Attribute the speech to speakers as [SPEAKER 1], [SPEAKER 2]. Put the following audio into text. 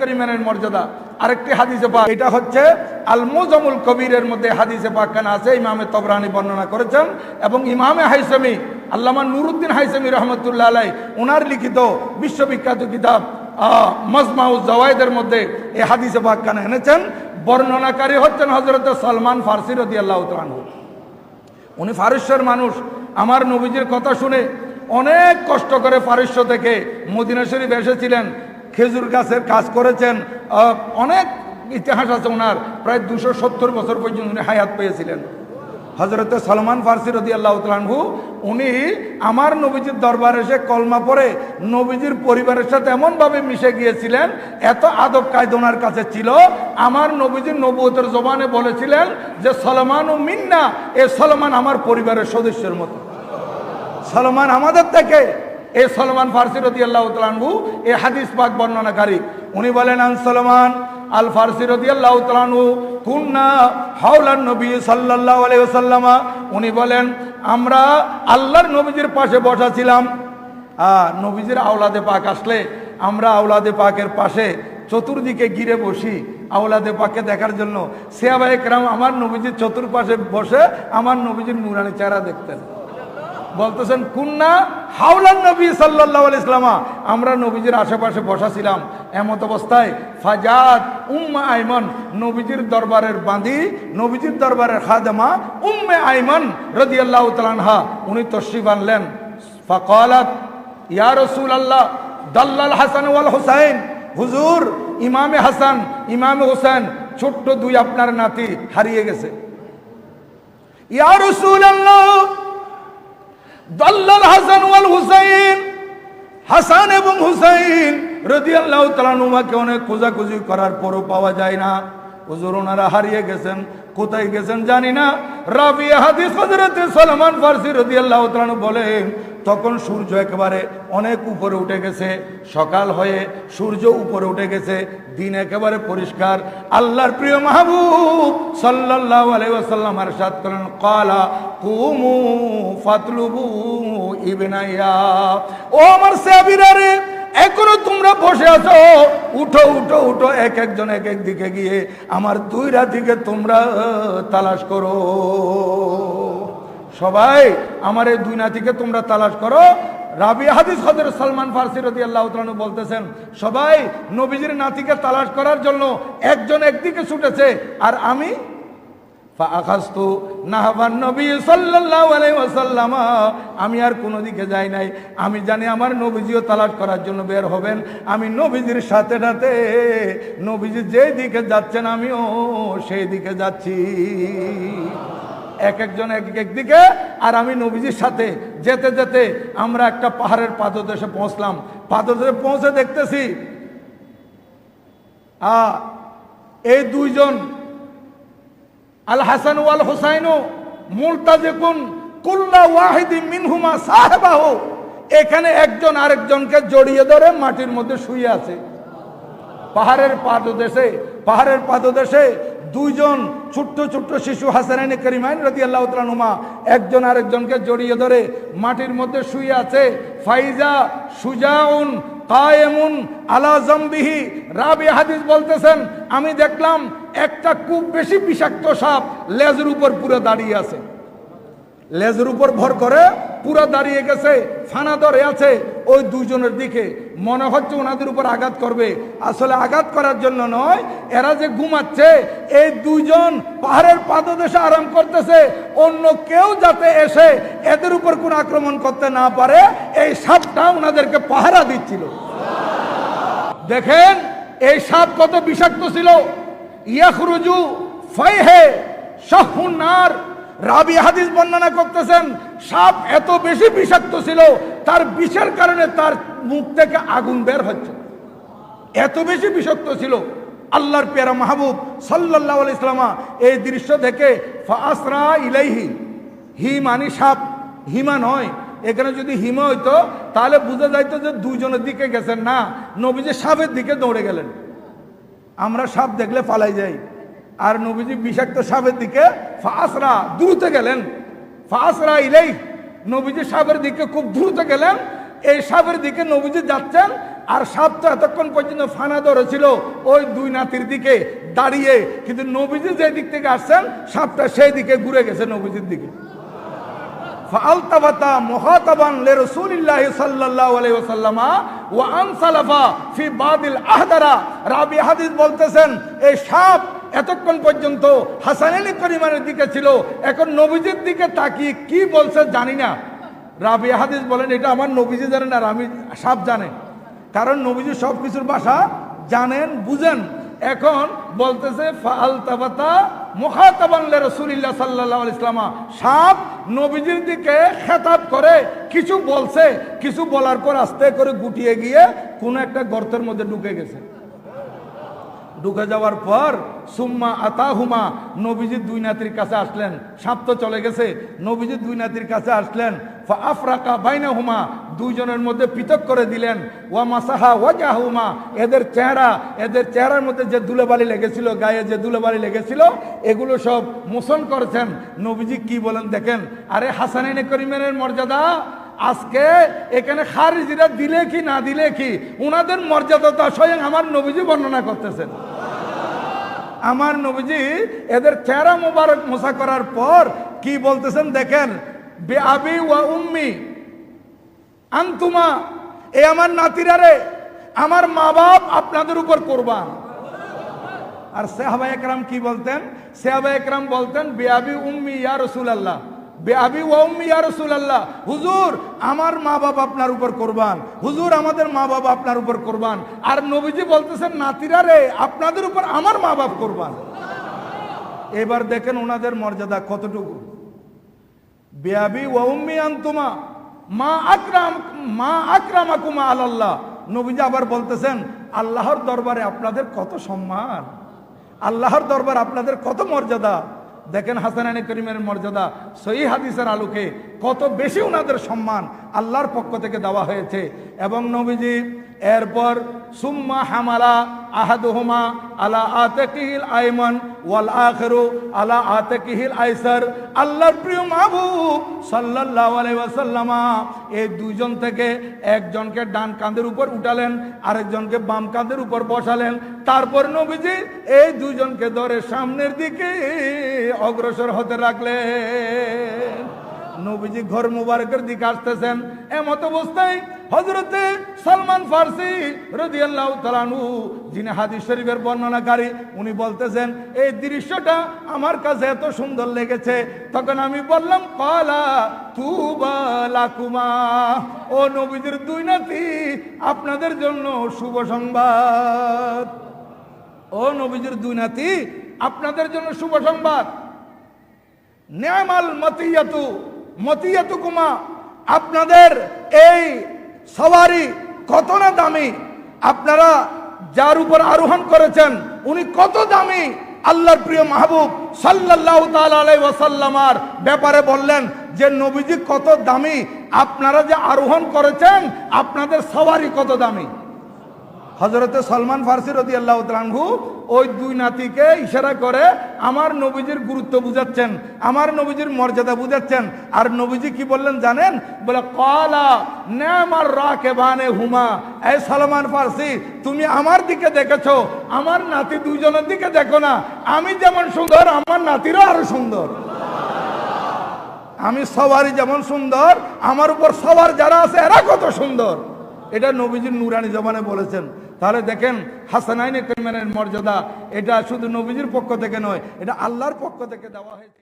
[SPEAKER 1] করিমের মর্যাদা। আরেকটি এটা হচ্ছে কবিরের মধ্যে আছে, ইমামে বর্ণনা করেছেন, এবং ইমামে আল্লামা আলাই ওনার লিখিত বিশ্ববিখ্যাত কিতাব মজমাউজ মধ্যে এই হাদিসে পাক এনেছেন, বর্ণনাকারী হচ্ছেন হজরত সলমান ফার্সি রদি আল্লাহ উনি ফারস্যের মানুষ, আমার নবীজির কথা শুনে অনেক কষ্ট করে ফারস্য থেকে মদিনা শরীফ এসেছিলেন খেজুর গাছের কাজ করেছেন অনেক ইতিহাস আছে ওনার, প্রায় দুশো সত্তর বছর পর্যন্ত উনি হায়াত পেয়েছিলেন। হজরত সলমান ফার্সি রদি আল্লাহ তালহু উনি আমার নবীজির দরবারে এসে কলমা পরে নবীজির পরিবারের সাথে এমনভাবে মিশে গিয়েছিলেন, এত আদব কায়দনার কাছে ছিল, আমার নবীজির নবুয়তের জবানে বলেছিলেন যে, সলমান ও মিন্না এ সলমান আমার পরিবারের সদস্যের মতো। সলমান আমাদের থেকে এ সলমান ফার্সি রদি আল্লাহ তালহু এ হাদিস পাক বর্ণনাকারী। উনি বলেন আন সলমান আল ফার্সি রদি আল্লাহ তালহু কুন্না হাওলান নবী সাল্লাল্লাহু আলাইহি ওয়াসাল্লামা। উনি বলেন আমরা আল্লাহর নবীজির পাশে বসা ছিলাম। আহ, নবীজির আওলাদে পাক আসলে আমরা আওলাদে পাকের পাশে চতুর্দিকে ঘিরে বসি আওলাদে পাকে দেখার জন্য। সিয়াবাই একরাম আমার নবীজির চতুর্পাশে বসে আমার নবীজির নুরানি চেহারা দেখতেন। বলতেছেন, কুন্না হাওলান নবী আলাইহি ইসলামা আমরা নবীজির আশেপাশে বসা ছিলাম এমত অবস্থায় ফাজাদ উম্মে আইমন, নবীজির দরবারের বাঁধি, নবীজির দরবারের খাদেমা উম্মে আইমন রাদিয়াল্লাহু তাআলা উনি তশরিফ আনলেন। ফাকালাত, ইয়া আল্লাহ দাল্লাল হাসান ওয়াল হুসাইন। হুজুর, ইমামে হাসান, ইমামে হোসেন ছোট্ট দুই আপনার নাতি হারিয়ে গেছে। ইয়া রাসূলুল্লাহ দাল্লাল হাসান ওয়াল হুসাইন, হাসান এবং হুসাইন রদি তাআলা নুমাকে অনেক খোঁজাখুঁজি করার পরও পাওয়া যায় না। হুজুর ওনারা হারিয়ে গেছেন। কোথায় গেছেন জানি না। রাবি হাদিস হযরতে সলমান ফারসি রাদিয়াল্লাহু বলেন, তখন সূর্য একেবারে অনেক উপরে উঠে গেছে। সকাল হয়ে সূর্য উপরে উঠে গেছে। দিন একেবারে পরিষ্কার। আল্লাহর প্রিয় মাহবুব সাল্লাল্লাহু আলাইহি ওয়াসাল্লাম আরশাদ করেন ক্বালা কুমু ফাতলুবু ইবনাইয়া ও আমার সাহাবীরা রে এখনও তোমরা বসে আছো? উঠো উঠো উঠো, এক একজন এক এক দিকে গিয়ে আমার দুই রাতিকে তোমরা তালাশ করো। সবাই আমার এই দুই নাতিকে তোমরা তালাশ করো। রাবি হাদিস হজর সালমান ফার্সি রদি আল্লাহ বলতেছেন, সবাই নবীজির নাতিকে তালাশ করার জন্য একজন একদিকে ছুটেছে, আর আমি নাহবান নবী সাল্লাল্লাহু আলাইহি ওয়াসাল্লাম। আমি আর কোনো দিকে যাই নাই। আমি জানি আমার নবীজিও তালাশ করার জন্য বের হবেন। আমি নবীজির সাথে সাথে নবীজি যেই দিকে যাচ্ছেন আমিও সেই দিকে যাচ্ছি। এক একজন এক এক দিকে। আর আমি নবীজির সাথে যেতে যেতে আমরা একটা পাহাড়ের পাদদেশে পৌঁছলাম। পাদদেশে পৌঁছে দেখতেছি, আ, এই দুইজন আল হাসান ওয়াল হুসাইনু মুলতাজিকুন কুল্লা ওয়াহিদি মিনহুমা সাহেবাহু। এখানে একজন আরেকজনকে জড়িয়ে ধরে মাটির মধ্যে শুয়ে আছে। পাহাড়ের পাদদেশে পাহাড়ের পাদদেশে দুইজন ছোট্ট ছোট্ট শিশু হাসানাইনে করিমাইন রদি আল্লাহ নুমা একজন আরেকজনকে জড়িয়ে ধরে মাটির মধ্যে শুয়ে আছে। ফাইজা সুজাউন কায়েমুন আলা রাবি হাদিস বলতেছেন আমি দেখলাম একটা খুব বেশি বিষাক্ত সাপ লেজের উপর পুরো দাঁড়িয়ে আছে। লেজের উপর ভর করে পুরো দাঁড়িয়ে গেছে ফানা ধরে আছে ওই দুইজনের দিকে। মনে হচ্ছে ওনাদের উপর আঘাত করবে। আসলে আঘাত করার জন্য নয়, এরা যে ঘুমাচ্ছে, এই দুইজন পাহাড়ের পাদদেশে আরাম করতেছে, অন্য কেউ যাতে এসে এদের উপর কোনো আক্রমণ করতে না পারে, এই সাপটা ওনাদেরকে পাহারা দিচ্ছিল। দেখেন এই সাপ কত বিষাক্ত ছিল? ইয়াখরুজু ফাইহে শাহুনার রাবি হাদিস বর্ণনা করতেছেন, সাপ এত বেশি বিষাক্ত ছিল, তার বিষের কারণে তার মুখ থেকে আগুন বের হচ্ছে। এত বেশি বিষাক্ত ছিল, আল্লাহর পেয়ারা মাহবুব আলাইহি ইসলামা এই দৃশ্য দেখে ফাসরা ইলাইহি হি মানি সাপ, হিমা নয় এখানে যদি হিমা হইতো, তাহলে বুঝা যাইতো যে দুইজনের দিকে গেছেন না। নবীজি সাপের দিকে দৌড়ে গেলেন। আমরা সাপ দেখলে পালাই যাই। আর নবীজি বিষাক্ত সাপের দিকে ফাসরা দ্রুত গেলেন। ফাঁসরা ইলাই নবীজি সাপের দিকে খুব দ্রুত গেলেন। এই সাপের দিকে নবীজি যাচ্ছেন, আর সাপ তো এতক্ষণ পর্যন্ত ফানা ধরেছিল ওই দুই নাতির দিকে দাঁড়িয়ে। কিন্তু নবীজি যে দিক থেকে আসছেন, সাপটা সেই দিকে ঘুরে গেছে নবীজির দিকে। ফালতাবাতা আলাইহি ওয়া আহদারা। রাবি হাদিস বলতেছেন সাপ এতক্ষণ পর্যন্ত পরিমাণের দিকে ছিল, এখন দিকে তাকিয়ে জানি না। রাবি হাদিস বলেন, এটা আমার নবীজি জানেন আর আমি সাপ জানে। কারণ নবীজি সব কিছুর ভাষা জানেন, বুঝেন। এখন বলতেছে ফালতাবাতা মুখাতাবানলে রসুলিল্লাহ সাল্লাহ ইসলামা সাপ নবীজির দিকে খেতাব করে, কিছু বলছে, কিছু বলার পর আস্তে করে গুটিয়ে গিয়ে কোন একটা গর্তের মধ্যে ঢুকে গেছে। ঢুকে যাওয়ার পর সুম্মা আতাহুমা নবীজির দুই নাতির কাছে আসলেন। সাপ তো চলে গেছে। নবীজির দুই নাতির কাছে আসলেন। আফরাকা বাইনাহুমা দুইজনের মধ্যে পৃথক করে দিলেন। ওয়া মাসাহা ওয়াজাহুমা। এদের চেহারা, এদের চেহারার মধ্যে যে ধুলোবালি লেগেছিল, গায়ে যে ধুলোবালি লেগেছিল, এগুলো সব মোশন করেছেন। নবীজি কি বলেন দেখেন, আরে হাসানাইনে করিমের মর্যাদা, আজকে এখানে খারিজিরা দিলে কি, না দিলে কি? ওনাদের মর্যাদাটা স্বয়ং আমার নবীজি বর্ণনা করতেছেন। আমার নবীজি এদের চেহারা মোবারক মোশা করার পর কি বলতেছেন দেখেন, বে আবি ওয়া উম্মি আন্তুমা, এ আমার নাতিরা রে আমার মা বাপ আপনাদের উপর কোরবান। আর সাহাবা একরাম কি বলতেন? সাহাবা একরাম বলতেন, বেআবি উম্মি ইয়া রসুল আল্লাহ বেআবি ওয়া উম্মি ইয়া রসুল আল্লাহ হুজুর, আমার মা বাবা আপনার উপর কোরবান, হুজুর, আমাদের মা বাবা আপনার উপর কোরবান। আর নবীজি বলতেছেন নাতিরা রে আপনাদের উপর আমার মা বাপ কোরবান। এবার দেখেন ওনাদের মর্যাদা কতটুকু। বেআবি ওয়া উম্মি আনতুমা মা আকরাম, মা আকরামাকুমা আলাল্লাহ। নবীজি আবার বলতেছেন, আল্লাহর দরবারে আপনাদের কত সম্মান। আল্লাহর দরবার আপনাদের কত মর্যাদা। দেখেন হাসানানি করিমের মর্যাদা, সহি হাদিসের আলোকে কত বেশি ওনাদের সম্মান আল্লাহর পক্ষ থেকে দেওয়া হয়েছে। এবং নবীজি, এরপর, সুম্মা হামালা আহাদুহুমা আলা আতাকিহিল আইমান ওয়াল আখিরু আলা আতাকিহিল আইসার। আল্লাহর প্রিয় মাহবুব সাল্লাল্লাহু আলাইহি ওয়াসাল্লামা এই দুইজন থেকে একজনকে ডান কাঁধের উপর উঠালেন, আরেকজনকে বাম কাঁধের উপর বসালেন। তারপর নবীজি এই দুইজনকে ধরে সামনের দিকে অগ্রসর হতে রাখলেন নবীজি ঘর মুবারকের দিকে আসতেছেন। এমত অবস্থায় হজরতে সালমান ফার্সি রদিয়াল্লাহ তালানু যিনি হাদিস শরীফের বর্ণনাকারী, উনি বলতেছেন, এই দৃশ্যটা আমার কাছে এত সুন্দর লেগেছে। তখন আমি বললাম, কলা তুবা লাকুমা। ও নবীজির দুই নাতি, আপনাদের জন্য শুভ সংবাদ। ও নবীজির দুই নাতি, আপনাদের জন্য শুভ সংবাদ। নেমাল মতিয়াতু মতিয়াতু কুমা আপনাদের এই সওয়ারি কত না দামি? আপনারা যার উপর আরোহণ করেছেন, উনি কত দামি? আল্লাহর প্রিয় মাহবুব সাল্লাহ তালাই ওয়াসাল্লামার ব্যাপারে বললেন যে, নবীজি কত দামি? আপনারা যে আরোহণ করেছেন, আপনাদের সবারই কত দামি? হজরতে সলমান ফার্সি রদি আল্লাহ তালহু ওই দুই নাতিকে ইশারা করে, আমার নবীজির গুরুত্ব বুঝাচ্ছেন, আমার নবীজির মর্যাদা বুঝাচ্ছেন। আর নবীজি কি বললেন জানেন? বলে কলা নেমার রাকে বানে হুমা। এই সলমান ফার্সি, তুমি আমার দিকে দেখেছ, আমার নাতি দুইজনের দিকে দেখো না। আমি যেমন সুন্দর, আমার নাতিরও আরও সুন্দর। আমি সবারই যেমন সুন্দর, আমার উপর সবার যারা আছে, এরা কত সুন্দর। এটা নবীজির নুরানি জবানে বলেছেন। তাহলে দেখেন হাসানাইনে করিমের মর্যাদা, এটা শুধু নবীজির পক্ষ থেকে নয়, এটা আল্লাহর পক্ষ থেকে দেওয়া হয়েছে।